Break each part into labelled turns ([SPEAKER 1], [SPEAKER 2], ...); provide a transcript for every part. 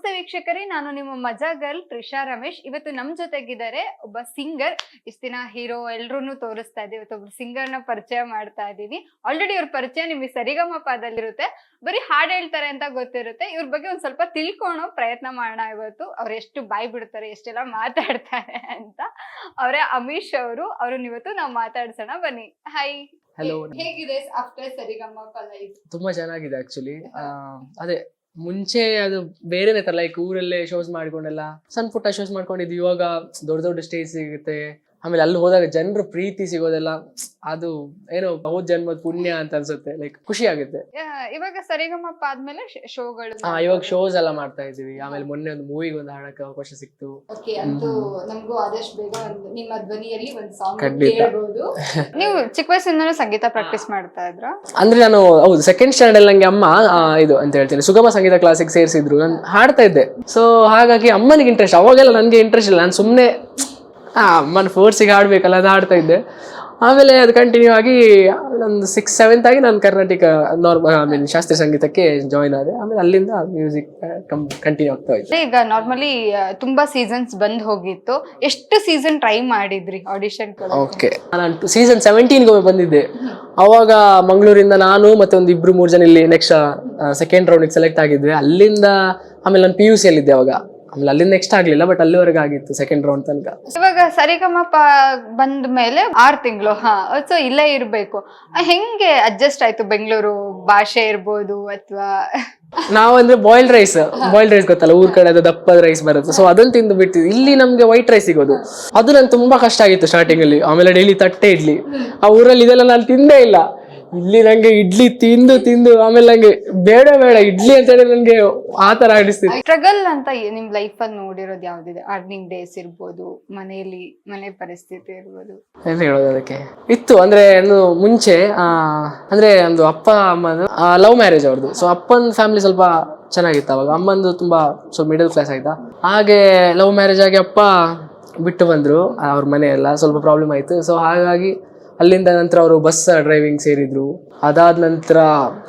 [SPEAKER 1] ನಮಸ್ತೆ ವೀಕ್ಷಕರೇ ನಾನು ನಿಮ್ಮ ಮಜಾ ಗರ್ಲ್ ತ್ರಿಷಾ ರಮೇಶ್. ಇವತ್ತು ನಮ್ ಜೊತೆಗಿದ್ದಾರೆ ಒಬ್ಬ ಸಿಂಗರ್. ಇಷ್ಟ ದಿನ ಹೀರೋ ಎಲ್ರು ತೋರಿಸ್ತಾ ಇದ್ದೀವಿ ಇವತ್ತು ಒಬ್ರು ಸಿಂಗರ್ನ ಪರಿಚಯ ಮಾಡ್ತಾ ಇದ್ದೀವಿ. ಆಲ್ರೆಡಿ ಇವ್ರ ಪರಿಚಯ ನಿಮಗೆ ಸರಿಗಮ ಪಾದಲ್ಲಿರುತ್ತೆ. ಬರೀ ಹಾಡ್ ಹೇಳ್ತಾರೆ ಅಂತ ಗೊತ್ತಿರುತ್ತೆ. ಇವ್ರ ಬಗ್ಗೆ ಒಂದ್ ಸ್ವಲ್ಪ ತಿಳ್ಕೊಳೋ ಪ್ರಯತ್ನ ಮಾಡೋಣ ಇವತ್ತು. ಅವ್ರು ಎಷ್ಟು ಬಾಯ್ ಬಿಡ್ತಾರೆ ಎಷ್ಟೆಲ್ಲ ಮಾತಾಡ್ತಾರೆ ಅಂತ. ಅವರೇ ಅಮೀಶ್ ಅವರು. ಅವ್ರನ್ನ ಇವತ್ತು ನಾವು ಮಾತಾಡ್ಸೋಣ. ಬನ್ನಿ. ಹಾಯ್
[SPEAKER 2] ಹಲೋ
[SPEAKER 1] ಹೇಗಿದೆ ಆಫ್ಟರ್ ಸರಿಗಮಪ ಲೈಫ್
[SPEAKER 2] ತುಂಬಾ ಚೆನ್ನಾಗಿದೆ ಆಕ್ಚುಲಿ ಅದೇ ಮುಂಚೆ ಅದು ಬೇರೆನೇ ತರ ಲೈಕ್ ಊರಲ್ಲೇ ಶೋಸ್ ಮಾಡ್ಕೊಂಡೆಲ್ಲ. ಸಣ್ಣ ಪುಟ್ಟ ಶೋಸ್ ಮಾಡ್ಕೊಂಡಿದ್ವಿ ಇವಾಗ ದೊಡ್ಡ ದೊಡ್ಡ ಸ್ಟೇಜ್ ಸಿಗುತ್ತೆ. ಆಮೇಲೆ ಅಲ್ಲಿ ಹೋದಾಗ ಜನರು ಪ್ರೀತಿ ಸಿಗೋದೆಲ್ಲ ಅದು ಏನೋ ಬಹು ಜನ್ಮದ ಪುಣ್ಯ ಅಂತ ಅನ್ಸುತ್ತೆ ಲೈಕ್ ಖುಷಿ ಆಗುತ್ತೆ.
[SPEAKER 1] ಇವಾಗ ಸರಿಗಮಪ್ಪ ಆದ್ಮೇಲೆ ಶೋಗಳು
[SPEAKER 2] ಹಾ ಇವಾಗ ಶೋಸ್ ಎಲ್ಲ ಮಾಡ್ತಾ ಇದೀವಿ ಆಮೇಲೆ ಮೊನ್ನೆ ಒಂದು ಮೂವಿಗೆ ಒಂದು ಹಾಡಕ್ಕೆ ಅವಕಾಶ ಸಿಕ್ತು.
[SPEAKER 1] ಓಕೆ ಅಂತೂ ನಮಗೂ ಆದಷ್ಟು ಬೇಗ ಒಂದು ನಿಮ್ಮ ಧ್ವನಿಯಲ್ಲಿ ಒಂದು ಸಾಂಗ್
[SPEAKER 2] ಖಂಡಿತ.
[SPEAKER 1] ಕೇಳಬಹುದು ನೀವು ಚಿಕ್ಕ ವಯಸ್ಸಿಂದನೂ ಸಂಗೀತ ಪ್ರಾಕ್ಟೀಸ್ ಮಾಡ್ತಾ ಇದ್ರ?
[SPEAKER 2] ಅಂದ್ರೆ ನಾನು ಹೌದು ಸೆಕೆಂಡ್ ಸ್ಟ್ಯಾಂಡರ್ಡ್ ನಂಗೆ ಅಮ್ಮ ಆ, ಇದು ಅಂತ ಹೇಳ್ತೀನಿ ಸುಗಮ ಸಂಗೀತ ಕ್ಲಾಸಿಗೆ ಸೇರಿಸಿದ್ರು. ನಾನು ಹಾಡ್ತಾ ಇದ್ದೆ. ಸೊ ಹಾಗಾಗಿ ಅಮ್ಮನಿಗೆ ಇಂಟ್ರೆಸ್ಟ್ ಅವಾಗೆಲ್ಲ ನನಗೆ ಇಂಟ್ರೆಸ್ಟ್ ಇಲ್ಲ. ನಾನು ಸುಮ್ಮನೆ ಅಮ್ಮನ ಫೋರ್ಸಿಗೆ ಆಡ್ಬೇಕಲ್ಲ ಅದು ಹಾಡ್ತಾ ಇದ್ದೆ. ಆಮೇಲೆ ಅದು ಕಂಟಿನ್ಯೂ ಆಗಿ ನಂದು ಸಿಕ್ಸ್ ಸೆವೆಂತ್ ಆಗಿ ನಾನು ಕರ್ನಾಟಕ ನಾರ್ಮಲ್ ಐ ಮೀನ್ ಶಾಸ್ತ್ರೀಯ ಸಂಗೀತಕ್ಕೆ ಜಾಯ್ನ್ ಆದೆ. ಆಮೇಲೆ ಅಲ್ಲಿಂದ ಮ್ಯೂಸಿಕ್ ಕಂಟಿನ್ಯೂ ಆಗ್ತಾ ಇತ್ತು
[SPEAKER 1] ಈಗ ನಾರ್ಮಲಿ ತುಂಬಾ ಸೀಸನ್ಸ್ ಬಂದ್ ಹೋಗಿತ್ತು. ಎಷ್ಟು ಸೀಸನ್ ಟ್ರೈ ಮಾಡಿದ್ರಿ ಆಡಿಷನ್
[SPEAKER 2] ಓಕೆ ನಾನು ಸೀಸನ್ ಸೆವೆಂಟೀನ್ಗೆ ಬಂದಿದ್ದೆ. ಅವಾಗ ಮಂಗಳೂರಿಂದ ನಾನು ಮತ್ತೆ ಒಂದು ಇಬ್ರು ಮೂರು ಜನ ಇಲ್ಲಿ ನೆಕ್ಸ್ಟ್ ಸೆಕೆಂಡ್ ರೌಂಡಿಗೆ ಸೆಲೆಕ್ಟ್ ಆಗಿದ್ವಿ. ಅಲ್ಲಿಂದ ಆಮೇಲೆ ನಾನು ಪಿ ಯು ಸಿಯಲ್ಲಿದ್ದೆ ಅವಾಗ. ಆಮೇಲೆ ಅಲ್ಲಿಂದ ನೆಕ್ಸ್ಟ್ ಆಗ್ಲಿಲ್ಲ ಬಟ್ ಅಲ್ಲಿವರೆಗೆ ಆಗಿತ್ತು ಸೆಕೆಂಡ್ ರೌಂಡ್ ತನಕ.
[SPEAKER 1] ಇವಾಗ ಸರಿಗಮಪ ಬಂದ ಮೇಲೆ ಆರ್ ತಿಂಗಳು ಹಾ ಸೊ ಇಲ್ಲೇ ಇರಬೇಕು. ಹೆಂಗೆ ಅಡ್ಜಸ್ಟ್ ಆಯ್ತು ಬೆಂಗಳೂರು ಭಾಷೆ ಇರ್ಬೋದು ಅಥವಾ?
[SPEAKER 2] ನಾವ್ ಅಂದ್ರೆ ಬಾಯ್ಲ್ಡ್ ರೈಸ್ ಬಾಯ್ಲ್ಡ್ ರೈಸ್ ಗೊತ್ತಲ್ಲ ಊರ್ ಕಡೆ ಅದು ದಪ್ಪದ ರೈಸ್ ಬರುತ್ತೆ. ಸೊ ಅದನ್ನ ತಿಂದು ಬಿಟ್ಟಿದ್ವಿ ಇಲ್ಲಿ ನಮ್ಗೆ ವೈಟ್ ರೈಸ್ ಸಿಗೋದು. ಅದು ನನ್ ತುಂಬಾ ಕಷ್ಟ ಆಗಿತ್ತು ಸ್ಟಾರ್ಟಿಂಗ್ ಅಲ್ಲಿ. ಆಮೇಲೆ ಡೈಲಿ ತಟ್ಟೆ ಇಡ್ಲಿ. ಆ ಊರಲ್ಲಿ ಇದೆಲ್ಲ ನಾನು ತಿಂದೇ ಇಲ್ಲ. ಇಲ್ಲಿ ನಂಗೆ ಇಡ್ಲಿ ತಿಂದು ತಿಂದು ಆಮೇಲೆ ನಂಗೆ ಬೇಡ ಬೇಡ ಇಡ್ಲಿ ಅಂತ ಹೇಳಿ ನಂಗೆ ಆತರ ತರ ಆಡಿಸ್ತಿತ್ತು
[SPEAKER 1] ಸ್ಟ್ರಗಲ್ ಅಂತ ಏ- ನಿಮ್ ಲೈಫ್ ಅಲ್ಲಿ ನೋಡಿರೋದು ಯಾವ್ದಿದೆ? ಅರ್ನಿಂಗ್ ಡೇಸ್ ಇರ್ಬೋದು ಮನೆಯಲ್ಲಿ ಮನೆ ಪರಿಸ್ಥಿತಿ ಇರ್ಬೋದು.
[SPEAKER 2] ಏನು ಹೇಳೋದು ಅದಕ್ಕೆ? ಇತ್ತು ಅಂದ್ರೆ ಮುಂಚೆ ಆ, ಅಂದ್ರೆ ಒಂದು ಅಪ್ಪ ಅಮ್ಮನ ಲವ್ ಮ್ಯಾರೇಜ್ ಅವ್ರದ್ದು ಸೊ ಅಪ್ಪನ ಫ್ಯಾಮಿಲಿ ಸ್ವಲ್ಪ ಚೆನ್ನಾಗಿತ್ತು ಅವಾಗ. ಅಮ್ಮಂದು ತುಂಬಾ ಸೊ ಮಿಡಲ್ ಕ್ಲಾಸ್ ಆಯ್ತಾ? ಹಾಗೆ ಲವ್ ಮ್ಯಾರೇಜ್ ಆಗಿ ಅಪ್ಪ ಬಿಟ್ಟು ಬಂದ್ರು ಅವ್ರ ಮನೆ ಎಲ್ಲ ಸ್ವಲ್ಪ ಪ್ರಾಬ್ಲಮ್ ಆಯ್ತು. ಸೊ ಹಾಗಾಗಿ ಅಲ್ಲಿಂದ ನಂತರ ಅವರು ಬಸ್ ಡ್ರೈವಿಂಗ್ ಸೇರಿದ್ರು. ಅದಾದ ನಂತರ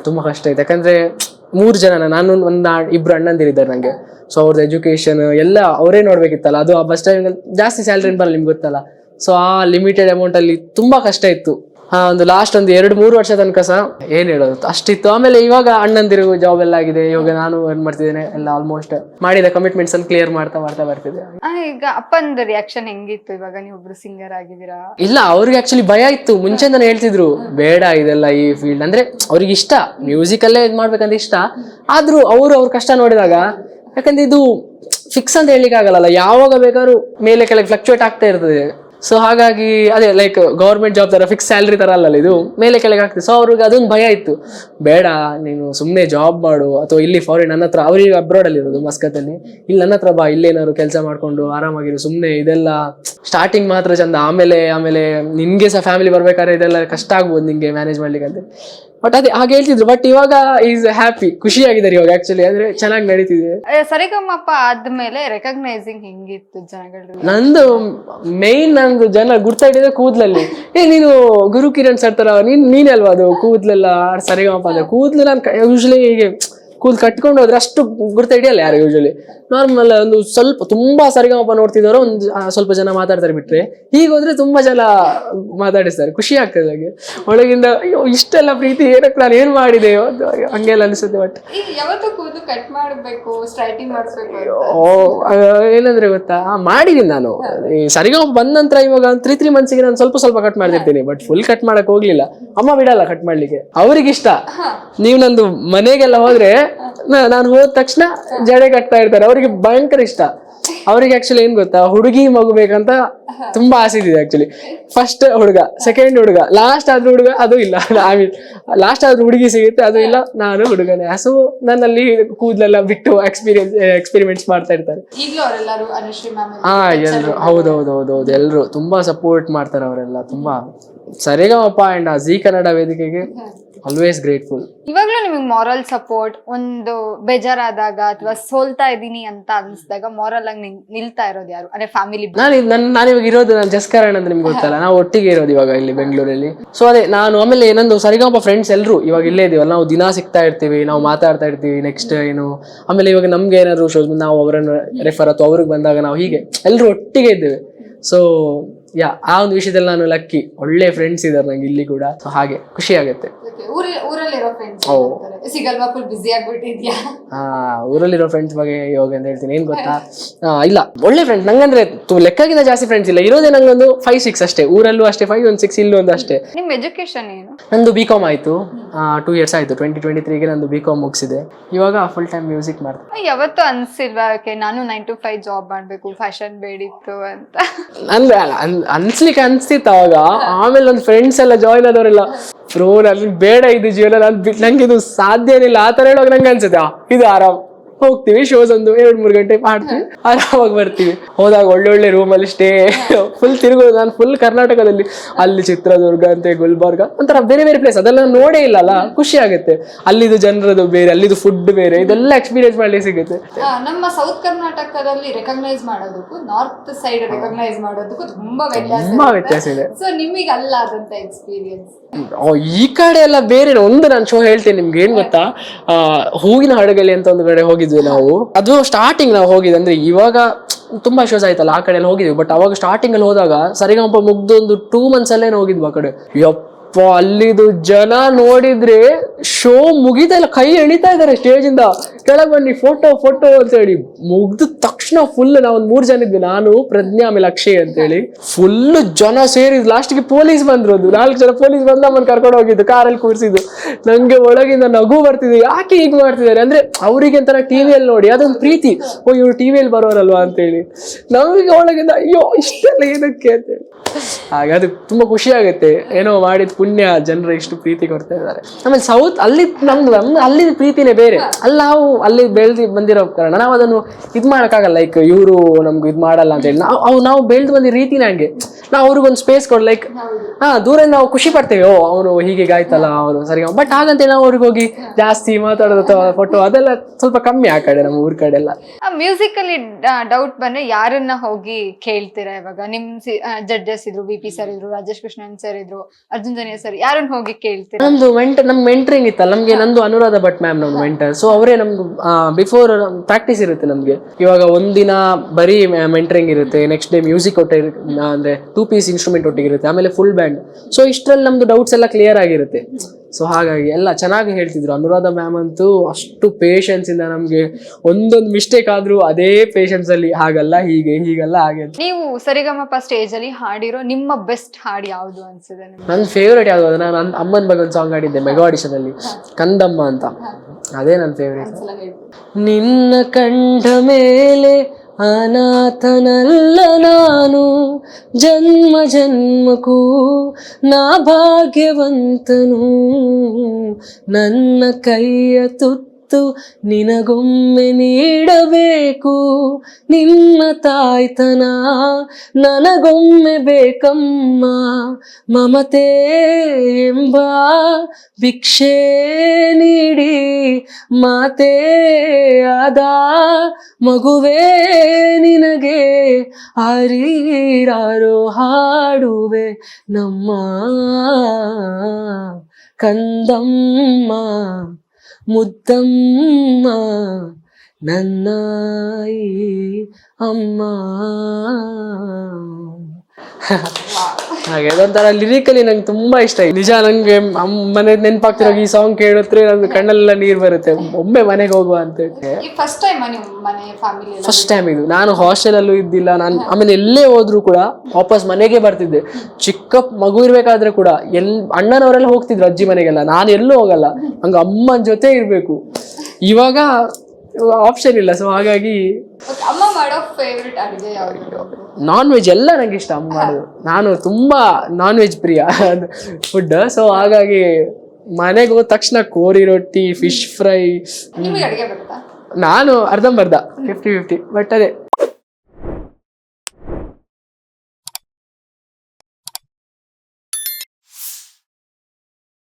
[SPEAKER 2] ತುಂಬಾ ಕಷ್ಟ ಆಯ್ತು. ಯಾಕಂದ್ರೆ ಮೂರು ಜನ ನಾನು ಒಂದು ಇಬ್ರು ಅಣ್ಣಂದಿರಿದ್ದಾರೆ ನಂಗೆ. ಸೊ ಅವ್ರದ್ದು ಎಜುಕೇಶನ್ ಎಲ್ಲ ಅವರೇ ನೋಡ್ಬೇಕಿತ್ತಲ್ಲ. ಅದು ಆ ಬಸ್ ಡ್ರೈವಿಂಗ್ ಜಾಸ್ತಿ ಸ್ಯಾಲ್ರಿ ಬರಲ್ಲ ನಿಮ್ಗೆ ಗೊತ್ತಲ್ಲ. ಸೊ ಆ ಲಿಮಿಟೆಡ್ ಅಮೌಂಟ್ ಅಲ್ಲಿ ತುಂಬಾ ಕಷ್ಟ ಇತ್ತು. ಒಂದು ಲಾಸ್ಟ್ ಒಂದು ಎರಡು ಮೂರು ವರ್ಷ ತನಕ ಸಹ ಏನ್ ಹೇಳೋದು. ಅಷ್ಟಿತ್ತು. ಆಮೇಲೆ ಇವಾಗ ಅಣ್ಣಂದಿರು ಜಾಬ್ ಎಲ್ಲ ಆಗಿದೆ. ಇವಾಗ ನಾನು ಏನ್ ಮಾಡ್ತಿದ್ದೇನೆ. ಎಲ್ಲ ಆಲ್ಮೋಸ್ಟ್ ಮಾಡಿದ ಕಮಿಟ್ಮೆಂಟ್ಸ್ ಅನ್ನು ಕ್ಲಿಯರ್ ಮಾಡ್ತಾ ಮಾಡ್ತಾ ಬರ್ತಿದೆ.
[SPEAKER 1] ಆ, ಈಗ ಅಪ್ಪಂದು ರಿಯಾಕ್ಷನ್ ಹೆಂಗಿತ್ತು? ಇವಾಗ ನೀವೊಬ್ರು ಸಿಂಗರ್ ಆಗಿದ್ದೀರಾ?
[SPEAKER 2] ಇಲ್ಲ ಅವ್ರಿಗೆ ಆಕ್ಚುಲಿ ಭಯ ಇತ್ತು. ಮುಂಚೆ ನಾನು ಹೇಳ್ತಿದ್ರು ಬೇಡ ಇದೆಲ್ಲ ಈ ಫೀಲ್ಡ್ ಅಂದ್ರೆ ಅವ್ರಿಗೆ ಇಷ್ಟ. ಮ್ಯೂಸಿಕ್ ಅಲ್ಲೇ ಇದು ಮಾಡ್ಬೇಕಂತ ಇಷ್ಟ. ಆದ್ರೂ ಅವರು ಅವ್ರ ಕಷ್ಟ ನೋಡಿದಾಗ ಯಾಕಂದ್ರೆ ಇದು ಫಿಕ್ಸ್ ಅಂತ ಹೇಳಿಕ್ ಆಗಲ್ಲ ಯಾವಾಗ ಬೇಕಾದ್ರೂ ಮೇಲೆ ಕೆಳಗೆ ಫ್ಲಕ್ಚುಯೇಟ್ ಆಗ್ತಾ ಇರ್ತದೆ. ಸೊ ಹಾಗಾಗಿ ಅದೇ ಲೈಕ್ ಗೌರ್ಮೆಂಟ್ ಜಾಬ್ ತರ ಫಿಕ್ಸ್ ಸ್ಯಾಲ್ರಿ ತರ ಅಲ್ಲಲ್ಲ ಇದು? ಮೇಲೆ ಕೆಳಗೆ ಆಗ್ತದೆ ಸೊ ಅವ್ರಿಗೆ ಅದೊಂದು ಭಯ ಇತ್ತು. ಬೇಡ, ನೀನು ಸುಮ್ಮನೆ ಜಾಬ್ ಮಾಡು. ಅಥವಾ ಇಲ್ಲಿ ಫಾರಿನ್ ನನ್ನ ಹತ್ರ, ಅವ್ರಿಗೆ ಅಬ್ರಾಡ್ ಅಲ್ಲಿ ಇರೋದು, ಮಸ್ಕತ್ತಲ್ಲಿ. ಇಲ್ಲಿ ನನ್ನ ಹತ್ರ ಬಾ ಇಲ್ಲೇನಾದ್ರು ಕೆಲಸ ಮಾಡ್ಕೊಂಡು, ಆರಾಮಾಗಿರು ಸುಮ್ಮನೆ ಇದೆಲ್ಲ. ಸ್ಟಾರ್ಟಿಂಗ್ ಮಾತ್ರ ಚಂದ ಆಮೇಲೆ ಆಮೇಲೆ ನಿಮಗೆ ಸಹ ಫ್ಯಾಮಿಲಿ ಬರ್ಬೇಕಾದ್ರೆ ಇದೆಲ್ಲ ಕಷ್ಟ ಆಗ್ಬೋದು ನಿಮಗೆ ಮ್ಯಾನೇಜ್ ಮಾಡ್ಲಿಕ್ಕೆ ಅಂತ ಬಟ್ ಅದೇ ಹಾಗೆ ಹೇಳ್ತಿದ್ರು ಬಟ್ ಇವಾಗ ಈಸ್ ಹ್ಯಾಪಿ ಖುಷಿಯಾಗಿದ್ದಾರೆ ಇವಾಗ ಆಕ್ಚುಲಿ ಅಂದ್ರೆ ಚೆನ್ನಾಗಿ ನಡೀತಿದೆ.
[SPEAKER 1] ಸರಿಗಮ್ಮಪ್ಪ ಸರಿಗಮಪ ಆದ್ಮೇಲೆ ರೆಕಗ್ನೈಸಿಂಗ್ ಹೆಂಗಿತ್ತು ಜನಗಳು
[SPEAKER 2] ನಂದು ಮೇನ್ ನಂದು ಜನ ಗುರ್ತಾಡಿದ್ರೆ ಕೂದ್ಲಲ್ಲಿ. ಏ ನೀನು ಗುರು ಕಿರಣ್ ಸರ್ ತರ ನೀನ್ ನೀನೇ ಅಲ್ವಾ ಅದು ಕೂದ್ಲೆಲ್ಲ? ಸರಿಗಮ್ಮಪ್ಪ ಅಂದ್ರೆ ಕೂದ್ಲು ನಾನು ಯೂಶ್ವಲಿ ಹೀಗೆ ಕೂದಲು ಕಟ್ಕೊಂಡು ಹೋದ್ರೆ ಅಷ್ಟು ಗುರ್ತ ಹಿಡಿಯಲ್ಲ ಯಾರು ಯೂಶಲಿ ನಾರ್ಮಲ್ ಒಂದು ಸ್ವಲ್ಪ ತುಂಬಾ ಸರಿಗಮಪ ನೋಡ್ತಿದ್ದವರು ಒಂದು ಸ್ವಲ್ಪ ಜನ ಮಾತಾಡ್ತಾರೆ ಬಿಟ್ರೆ. ಹೀಗೋದ್ರೆ ಹೋದ್ರೆ ತುಂಬಾ ಜನ ಮಾತಾಡಿಸ್ತಾರೆ. ಖುಷಿ ಆಗ್ತದೆ ಹಾಗೆ. ಒಳಗಿಂದ ಅಯ್ಯೋ ಇಷ್ಟೆಲ್ಲ ಪ್ರೀತಿ ಏನಕ್ಕೆ ನಾನು ಏನ್ ಮಾಡಿದೆ? ಅಂತ ಹಂಗೆಲ್ಲ ಅನಿಸುತ್ತೆ ಬಟ್
[SPEAKER 1] ಕಟ್ ಮಾಡಬೇಕು ಸ್ಟ್ರೈಟಿಂಗ್
[SPEAKER 2] ಏನಂದ್ರೆ ಗೊತ್ತಾ? ಮಾಡಿದೀನಿ ನಾನು. ಸರಿಗಮ ಬಂದ ನಂತರ ಇವಾಗ ತ್ರೀ ತ್ರೀ ಮನ್ಸಿಗೆ ನಾನು ಸ್ವಲ್ಪ ಸ್ವಲ್ಪ ಕಟ್ ಮಾಡ್ತಿರ್ತೀನಿ. ಬಟ್ ಫುಲ್ ಕಟ್ ಮಾಡಕ್ ಹೋಗ್ಲಿಲ್ಲ. ಅಮ್ಮ ಬಿಡಲ್ಲ ಕಟ್ ಮಾಡ್ಲಿಕ್ಕೆ. ಅವ್ರಿಗಿಷ್ಟ. ನೀವು ನಂದು ಮನೆಗೆಲ್ಲ ಹೋದ್ರೆ ನಾನು ಹೋದ ತಕ್ಷಣ ಜಡೆ ಕಟ್ತಾ ಇರ್ತಾರೆ. ಅವರಿಗೆ ಭಯಂಕರ ಇಷ್ಟ. ಅವ್ರಿಗೆ ಆಕ್ಚುಲಿ ಏನ್ ಗೊತ್ತಾ? ಹುಡುಗಿ ಮಗು ಬೇಕಂತ ತುಂಬಾ ಆಸೆ ಇದೆ ಆಕ್ಚುಲಿ ಫಸ್ಟ್ ಹುಡುಗ ಸೆಕೆಂಡ್ ಹುಡುಗ ಲಾಸ್ಟ್ ಆದ್ರೂ ಹುಡುಗ ಅದು ಇಲ್ಲ. ಐ ಮೀನ್ ಲಾಸ್ಟ್ ಆದ್ರೂ ಹುಡುಗಿ ಸಿಗುತ್ತೆ ಅದು ಇಲ್ಲ. ನಾನು ಹುಡುಗನೇ. ಸೊ ನನ್ನಲ್ಲಿ ಕೂದಲೆಲ್ಲ ಬಿಟ್ಟು ಎಕ್ಸ್ಪೀರಿಯನ್ಸ್ ಎಕ್ಸ್ಪೆರಿಮೆಂಟ್ಸ್ ಮಾಡ್ತಾ ಇರ್ತಾರೆ. ಹಾ ಎಲ್ರು. ಹೌದೌದೌದೌದು. ಹೌದೌದು ಎಲ್ರು ತುಂಬಾ ಸಪೋರ್ಟ್ ಮಾಡ್ತಾರೆ ಅವರೆಲ್ಲ. ತುಂಬಾ. ಸರಿಗಮಪ್ಪ ಅಂಡ್ ಆ ಜಿ ಕನ್ನಡ ವೇದಿಕೆಗೆ. ಆಲ್ವೇಸ್ ಗ್ರೇಟ್ಫುಲ್
[SPEAKER 1] ಇವಾಗ್ಲೂ ನಿಮಗೆ ಮಾರಲ್ ಸಪೋರ್ಟ್ ಒಂದು ಬೇಜಾರಾದಾಗ ಅಥವಾ ಸೋಲ್ತಾ ಇದ್ದೀನಿ ಅಂತ ಅನ್ಸಿದಾಗ ಮಾರಲ್ ಆಗಿ ನಿಲ್ತಾ ಇರೋದು ಯಾರು? ಅಂದ್ರೆ ಫ್ಯಾಮಿಲಿ
[SPEAKER 2] ನಾನು ನಾನು ಇವಾಗ ಇರೋದು ನಾನು ಜಸ್ಕರಣ ಅಂತ ನಿಮ್ಗೆ ಗೊತ್ತಲ್ಲ ನಾವು ಒಟ್ಟಿಗೆ ಇರೋದು ಇವಾಗ ಇಲ್ಲಿ ಬೆಂಗಳೂರಲ್ಲಿ. ಸೊ ಅದೇ ನಾನು ಆಮೇಲೆ ನಂದು ಸರಿಗಮ್ಮ ಫ್ರೆಂಡ್ಸ್ ಎಲ್ಲರೂ ಇವಾಗ ಇಲ್ಲೇ ಇದೀವಲ್ಲ ನಾವು ದಿನ ಸಿಗ್ತಾ ಇರ್ತೀವಿ ನಾವು ಮಾತಾಡ್ತಾ ಇರ್ತೀವಿ ನೆಕ್ಸ್ಟ್ ಏನು. ಆಮೇಲೆ ಇವಾಗ ನಮ್ಗೆ ಏನಾದ್ರು ಶೋಸ್ ನಾವು ಅವರನ್ನು ರೆಫರ್ ಅಥವಾ ಅವ್ರಿಗೆ ಬಂದಾಗ ನಾವು ಹೀಗೆ ಎಲ್ಲರೂ ಒಟ್ಟಿಗೆ ಇದ್ದೇವೆ. ಸೊ ಯಾ ಆ ಒಂದು ವಿಷಯದಲ್ಲಿ ನಾನು ಲಕ್ಕಿ. ಒಳ್ಳೆ ಫ್ರೆಂಡ್ಸ್ ಇದ್ದಾರೆ ನಂಗೆ ಇಲ್ಲಿ ಕೂಡ. ಸೊ ಹಾಗೆ ಖುಷಿ ಆಗುತ್ತೆ.
[SPEAKER 1] ಊರಲ್ಲಿರೋ ಫ್ರೆಂಡ್ಸ್
[SPEAKER 2] ಓ.
[SPEAKER 1] ಸಿಗಲ್ವಾ ಫುಲ್ ಬಿಸಿ ಆಗ್ಬಿಟ್ಟಿದ್ಯಾ?
[SPEAKER 2] ಆ ಊರಲ್ಲಿರೋ ಫ್ರೆಂಡ್ಸ್ ಬಗ್ಗೆ ಯೋಗ ಅಂತ ಹೇಳ್ತೀನಿ. ಏನ್ ಗೊತ್ತಾ? ಆ, ಇಲ್ಲ. ಒಳ್ಳೆ ಫ್ರೆಂಡ್ ನಂಗಂದ್ರೆ ತು- ಲೆಕ್ಕಕ್ಕಿಂತ ಜಾಸ್ತಿ ಫ್ರೆಂಡ್ಸ್ ಇಲ್ಲ. ಇರೋದೇ ನಂಗೊಂದು ಫೈವ್ ಸಿಕ್ಸ್ ಅಷ್ಟೇ. ಊರಲ್ಲೂ ಅಷ್ಟೇ ಫೈವ್ ಒಂದು ಸಿಕ್ಸ್ ಇಲ್ಲೂ ಒಂದು ಅಷ್ಟೇ.
[SPEAKER 1] ನಿಮ್ ಎಜುಕೇಶನ್ ಏನು?
[SPEAKER 2] ನಂದು ಬಿ ಕಾಮ್ ಆಯಿತು ಟೂ ಇಯರ್ಸ್ ಆಯ್ತು. ಟ್ವೆಂಟಿ ಟ್ವೆಂಟಿ ತ್ರೀಗೆ ನಂದು ಬಿ ಕಾಮ್ ಮುಗಿಸಿದೆ. ಇವಾಗ ಫುಲ್ ಟೈಮ್ ಮ್ಯೂಸಿಕ್ ಮಾಡ್ತೀನಿ.
[SPEAKER 1] ಯಾವತ್ತು ಅನ್ಸಿಲ್ವಾ? ಓಕೆ ನಾನು ನೈನ್ ಟು ಫೈವ್ ಜಾಬ್ ಮಾಡ್ಬೇಕು. ಫ್ಯಾಷನ್ ಬೇಡಿತ್ತು ಅಂತ.
[SPEAKER 2] ಅಂದ್ರೆ ಅಲ್ಲ, ಅನ್- ಅನ್ಸ್ಲಿಕ್ಕೆ ಅನ್ಸ್ತಿತ್ತು ಅವಾಗ. ಆಮೇಲೆ ನನ್ನ ಫ್ರೆಂಡ್ಸ್ ಎಲ್ಲ ಜಾಯ್ನ್ ಆದವರೆಲ್ಲ. ಬ್ರೋ ಅಲ್ಲಿ ಬೇಡ ಇದು ಜೀವನ ನಾನು ಬಿಟ್ಟು ನಂಗೆ ಇದು ಸಾಧ್ಯನೇ ಇಲ್ಲ. ಆ ಥರ ಹೇಳುವಾಗ ನಂಗೆ ಅನ್ಸುತ್ತೆ ಇದು ಆರಾಮ್. ಹೋಗ್ತೀವಿ ಶೋಸ್ ಒಂದು ಎರಡು ಮೂರು ಗಂಟೆ ಮಾಡ್ತೀವಿ ಆರಾಮಾಗಿ ಬರ್ತೀವಿ. ಹೋದಾಗ ಒಳ್ಳೆ ಒಳ್ಳೆ ರೂಮಲ್ಲಿ ಸ್ಟೇ ಫುಲ್ ತಿರುಗೋದು ನಾನು ಫುಲ್ ಕರ್ನಾಟಕದಲ್ಲಿ. ಅಲ್ಲಿ ಚಿತ್ರದುರ್ಗ ಅಂತೆ ಗುಲ್ಬರ್ಗ ಒಂಥರ ಬೇರೆ ಬೇರೆ ಪ್ಲೇಸ್ ಅದೆಲ್ಲ ನೋಡೇ ನೋಡೇ ಇಲ್ಲಲ್ಲ ಖುಷಿ ಆಗುತ್ತೆ. ಅಲ್ಲಿದು ಜನರದು ಬೇರೆ ಅಲ್ಲಿದು ಫುಡ್ ಬೇರೆ ಇದೆಲ್ಲ ಎಕ್ಸ್ಪೀರಿಯನ್ಸ್ ಮಾಡಲಿ ಸಿಗುತ್ತೆ.
[SPEAKER 1] ನಮ್ಮ ಸೌತ್ ಕರ್ನಾಟಕದಲ್ಲಿ ರೆಕಗ್ನೈಸ್ ಮಾಡೋದಕ್ಕೂ ನಾರ್ತ್ ಸೈಡ್ ರೆಕಗ್ನೈಸ್ ಮಾಡೋದಕ್ಕೂ ತುಂಬಾ ವ್ಯತ್ಯಾಸ
[SPEAKER 2] ತುಂಬಾ ವ್ಯತ್ಯಾಸ ಇದೆ.
[SPEAKER 1] ಸೊ ನಿಮಗೆ ಅಲ್ಲ ಆದಂತ ಎಕ್ಸ್ಪೀರಿಯನ್ಸ್
[SPEAKER 2] ಈ ಕಡೆ ಎಲ್ಲ ಬೇರೆ ಒಂದು ನಾನು ಶೋ ಹೇಳ್ತೇನೆ ನಿಮ್ಗೆ ಏನ್ ಗೊತ್ತಾ? ಹೂವಿನ ಹಡಗಲಿ ಅಂತ ಒಂದು ಕಡೆ ಹೋಗಿದ್ವಿ. ನಾವು. ಅದು ಸ್ಟಾರ್ಟಿಂಗ್ ನಾವು ಹೋಗಿದ್ವಿ ಅಂದ್ರೆ ಇವಾಗ ತುಂಬಾ ಶೋಸ್ ಆಯ್ತಲ್ಲ, ಆ ಕಡೆ ಎಲ್ಲ ಹೋಗಿದ್ವಿ ಬಟ್ ಅವಾಗ ಸ್ಟಾರ್ಟಿಂಗ್ ಅಲ್ಲಿ ಹೋದಾಗ ಸರಿಗಂಪ ಮುಗ್ದು ಒಂದು ಟೂ ಮಂತ್ಸ್ ಅಲ್ಲೇ ಹೋಗಿದ್ವಿ ಆ ಕಡೆ. ಯಪ್ಪ ಅಲ್ಲಿದು ಜನ ನೋಡಿದ್ರೆ ಶೋ ಮುಗಿದ ಕೈ ಎಳಿತಾ ಇದ್ದಾರೆ ಸ್ಟೇಜ್ ಇಂದ. ಕೆಳಗ್ ಬನ್ನಿ ಫೋಟೋ ಫೋಟೋ ಅಂತ ಹೇಳಿ. ಮುಗ್ದ ತಕ್ಷಣ ಫುಲ್ ನಾವು ಒಂದ್ ಮೂರ್ ಜನ ಇದ್ವಿ. ನಾನು, ಪ್ರಜ್ಞಾ, ಆಮೇಲೆ ಅಕ್ಷಯ್ ಅಂತ ಹೇಳಿ. ಫುಲ್ ಜನ ಸೇರಿದ್ ಲಾಸ್ಟ್ಗೆ ಪೊಲೀಸ್ ಬಂದ್ರು ಅದು. ನಾಲ್ಕು ಜನ ಪೊಲೀಸ್ ಬಂದ ನಮ್ಮನ್ನ ಕರ್ಕೊಂಡು ಹೋಗಿದ್ದು ಕಾರಲ್ಲಿ ಕೂರಿಸಿದ್ದು. ನಂಗೆ ಒಳಗಿಂದ ನಗು ಬರ್ತಿದೆ. ಯಾಕೆ ಹೀಗೆ ಮಾಡ್ತಿದ್ದಾರೆ? ಅಂದ್ರೆ ಅವರಿಗೆ ಅಂತಾನೆ ಟಿವಿಯಲ್ಲಿ ನೋಡಿ, ಅದೊಂದು ಪ್ರೀತಿ. ಓ, ಇವ್ರು ಟಿವಿಯಲ್ಲಿ ಬರೋರಲ್ವಾ ಅಂತೇಳಿ ನಮಗೆ ಒಳಗಿಂದ, ಅಯ್ಯೋ, ಇಷ್ಟೆಲ್ಲ ಏನಕ್ಕೆ? ಅಂತೇಳಿ ಹಾಗೆ ಅದು ತುಂಬಾ ಖುಷಿ ಆಗುತ್ತೆ. ಏನೋ ಮಾಡಿದ ಪುಣ್ಯ ಜನರು ಇಷ್ಟು ಪ್ರೀತಿ ಕೊಡ್ತಾ ಇದ್ದಾರೆ. ಆಮೇಲೆ ಸೌತ್ ಅಲ್ಲಿ ನಮ್ದು ನಮ್ದು ಅಲ್ಲಿ ಪ್ರೀತಿನೇ ಬೇರೆ. ಅಲ್ಲಿ ನಾವು ಅಲ್ಲಿ ಬೆಳೆದು ಬಂದಿರೋ ಕಾರಣ ನಾವು ಅದನ್ನು ಇದು ಮಾಡೋಕ್ಕಾಗಲ್ಲ ಲೈಕ್ ಇವರು ನಮ್ಗೆ ಇದು ಮಾಡಲ್ಲ ಅಂತ ಹೇಳಿ. ನಾವು ನಾವು ಬೆಳೆದು ಬಂದಿರೋ ರೀತಿನೇ ಹಂಗೆ. ನಾವು ಅವ್ರಿಗೊಂದು ಸ್ಪೇಸ್ ಕೊಡ್ ಲೈಕ್ ಹಾ ದೂರ ನಾವು ಖುಷಿ ಪಡ್ತೇವೆ. ಓ, ಅವನು ಹೀಗೆ ಆಯ್ತಲ್ಲ ಅವನು ಸರಿ. ಬಟ್ ಹಾಗಂತೇಳಿ ನಾವು ಅವ್ರಿಗೆ ಹೋಗಿ ಜಾಸ್ತಿ ಮಾತಾಡೋದು ಅಥವಾ ಫೋಟೋ ಅದೆಲ್ಲ ಸ್ವಲ್ಪ ಕಮ್ಮಿ ಆ ಕಡೆ, ನಮ್ಮ ಊರ ಕಡೆ ಎಲ್ಲ
[SPEAKER 1] ಮ್ಯೂಸಿಕ್ ಅಲ್ಲಿ ಡೌಟ್ ಬಂದ್ರೆ ಯಾರನ್ನ ಹೋಗಿ ಕೇಳ್ತೀರಾ ಇವಾಗ? ನಿಮ್ ಜಡ್ಜಸ್ ಇದ್ರು ವಿ ಪಿ ಸರ್ ಇದ್ರು, ರಾಜೇಶ್ ಕೃಷ್ಣನ್ ಸರ್ ಇದ್ರು, ಅರ್ಜುನ್ ಜನಿಯ ಸರ್ ಯಾರನ್ನ ಹೋಗಿ ಕೇಳ್ತೀರಾ?
[SPEAKER 2] ನಮ್ದು ಮೆಂಟರ್ ನಮ್ ಮೆಂಟ್ರಿಂಗ್ ಇತ್ತಲ್ಲ, ನಮ್ಗೆ ನಂದು ಅನುರಾಧ ಭಟ್ ಮ್ಯಾಮ್ ನಮ್ ಮೆಂಟರ್ ಸೊ ಅವರೇ ನಮ್ಗೆ ಬಿಫೋರ್ ಪ್ರಾಕ್ಟೀಸ್ ಇರುತ್ತೆ ನಮ್ಗೆ. ಇವಾಗ ಒಂದಿನ ಬರೀ ಮೆಂಟ್ರಿಂಗ್ ಇರುತ್ತೆ ನೆಕ್ಸ್ಟ್ ಡೇ ಮ್ಯೂಸಿಕ್ ಒಟ್ಟಿಗೆ ಅಂದ್ರೆ ಟೂ ಪೀಸ್ ಇನ್ಸ್ಟ್ರೂಮೆಂಟ್ ಒಟ್ಟಿಗೆ ಇರುತ್ತೆ, ಆಮೇಲೆ ಫುಲ್ ಬ್ಯಾಂಡ್ ಸೊ ಇಷ್ಟರಲ್ಲಿ ನಮ್ದು ಡೌಟ್ಸ್ ಎಲ್ಲ ಕ್ಲಿಯರ್ ಆಗಿರುತ್ತೆ. ಸೊ ಹಾಗಾಗಿ ಎಲ್ಲ ಚೆನ್ನಾಗಿ ಹೇಳ್ತಿದ್ರು. ಅನುರಾಧ ಮ್ಯಾಮ್ ಅಂತೂ ಅಷ್ಟು ಪೇಷನ್ಸ್ ಇಂದ ನಮ್ಗೆ ಒಂದೊಂದು ಮಿಸ್ಟೇಕ್ ಆದ್ರೂ ಅದೇ ಪೇಷನ್ಸ್ ಅಲ್ಲಿ ಹಾಗಲ್ಲ ಹೀಗೆ ಹೀಗಲ್ಲ ಹಾಗೆ ಅಂತ.
[SPEAKER 1] ನೀವು ಸರಿಗಮಪ ಸ್ಟೇಜ್ ಅಲ್ಲಿ ಹಾಡಿರೋ ನಿಮ್ಮ ಬೆಸ್ಟ್ ಹಾಡು ಯಾವ್ದು ನಿಮ್ಗೆ?
[SPEAKER 2] ನನ್ನ ಫೇವ್ರೇಟ್ ಯಾವುದು ಅಂದ್ರೆ ನಾನು ನನ್ನ ಅಮ್ಮನ ಬಗ್ಗೆ ಒಂದು ಸಾಂಗ್ ಆಡಿದ್ದೆ ಮೆಗಾ ಆಡಿಷನ್ ಅಲ್ಲಿ ಕಂದಮ್ಮ ಅಂತ. ಅದೇ ನನ್ನ ಫೇವ್ರೇಟ್ ನಿನ್ನ ಕಂಠ ಮೇಲೆ ಅನಾಥನಲ್ಲ ನಾನು ಜನ್ಮ ಜನ್ಮಕ್ಕೂ ನಾ ಭಾಗ್ಯವಂತನು ನನ್ನ ಕೈಯ ತುತ್ತು ನಿನಗೊಮ್ಮೆ ನೀಡಬೇಕು ನಿನ್ನ ತಾಯ್ತನ ನನಗೊಮ್ಮೆ ಬೇಕಮ್ಮ ಮಮತೆ ಎಂಬ ಭಿಕ್ಷೆ ನೀಡಿ ಮಾತೇ ಆದ ಮಗುವೇ ನಿನಗೆ ಹರಿರಾರೋ ಹಾಡುವೆ ನಮ್ಮ ಕಂದಮ್ಮ ಮುದ್ದಮ್ಮ ನನ್ನಾಯಿ ಅಮ್ಮ. ಹಾಗೆ ಅದೊಂಥರ ಲಿರಿಕಲಿ ನಂಗೆ ತುಂಬಾ ಇಷ್ಟ. ಆಯ್ತು ನಿಜ ನಂಗೆ ಮನೆ ನೆನಪಾಗ್ತಿರೋ ಈ ಸಾಂಗ್ ಕೇಳಿದ್ರೆ ನನ್ನ ಕಣ್ಣಲ್ಲೆಲ್ಲ ನೀರು ಬರುತ್ತೆ. ಒಮ್ಮೆ ಮನೆಗೆ ಹೋಗುವ ಅಂತ
[SPEAKER 1] ಫಸ್ಟ್ ಟೈಮ್
[SPEAKER 2] ಫಸ್ಟ್ ಟೈಮ್ ಇದು. ನಾನು ಹಾಸ್ಟೆಲ್ ಅಲ್ಲೂ ಇದ್ದಿಲ್ಲ. ನಾನು ಆಮೇಲೆ ಎಲ್ಲೇ ಹೋದ್ರು ಕೂಡ ವಾಪಸ್ ಮನೆಗೆ ಬರ್ತಿದ್ದೆ. ಚಿಕ್ಕ ಮಗು ಇರ್ಬೇಕಾದ್ರೆ ಕೂಡ ಎಲ್ ಅಣ್ಣನವರೆಲ್ಲ ಹೋಗ್ತಿದ್ರು ಅಜ್ಜಿ ಮನೆಗೆಲ್ಲ. ನಾನು ಎಲ್ಲೂ ಹೋಗಲ್ಲ. ಹಂಗ ಅಮ್ಮನ ಜೊತೆ ಇರ್ಬೇಕು. ಇವಾಗ ಆಪ್ಷನ್ ಇಲ್ಲ ಸೊ ಹಾಗಾಗಿ
[SPEAKER 1] ಅಮ್ಮ ಮಾಡೋ ಫೇವ್ರೆಟ್ ಅಡುಗೆ ಯಾವುದು?
[SPEAKER 2] ನಾನ್ ವೆಜ್ ಎಲ್ಲ ನಂಗೆ ಇಷ್ಟ ಅಮ್ಮ ಮಾಡೋದು. ನಾನು ತುಂಬಾ ನಾನ್ ವೆಜ್ ಪ್ರಿಯ ಫುಡ್ ಸೊ ಹಾಗಾಗಿ ಮನೆಗೆ ಹೋದ ತಕ್ಷಣ ಕೋರಿ ರೊಟ್ಟಿ ಫಿಶ್ ಫ್ರೈ
[SPEAKER 1] ನಿಮಗೆ ಅಡುಗೆ ಬರುತ್ತಾ?
[SPEAKER 2] ನಾನು ಅರ್ಧಂಬರ್ಧ ಫಿಫ್ಟಿ ಫಿಫ್ಟಿ ಬಟ್ ಅದೇ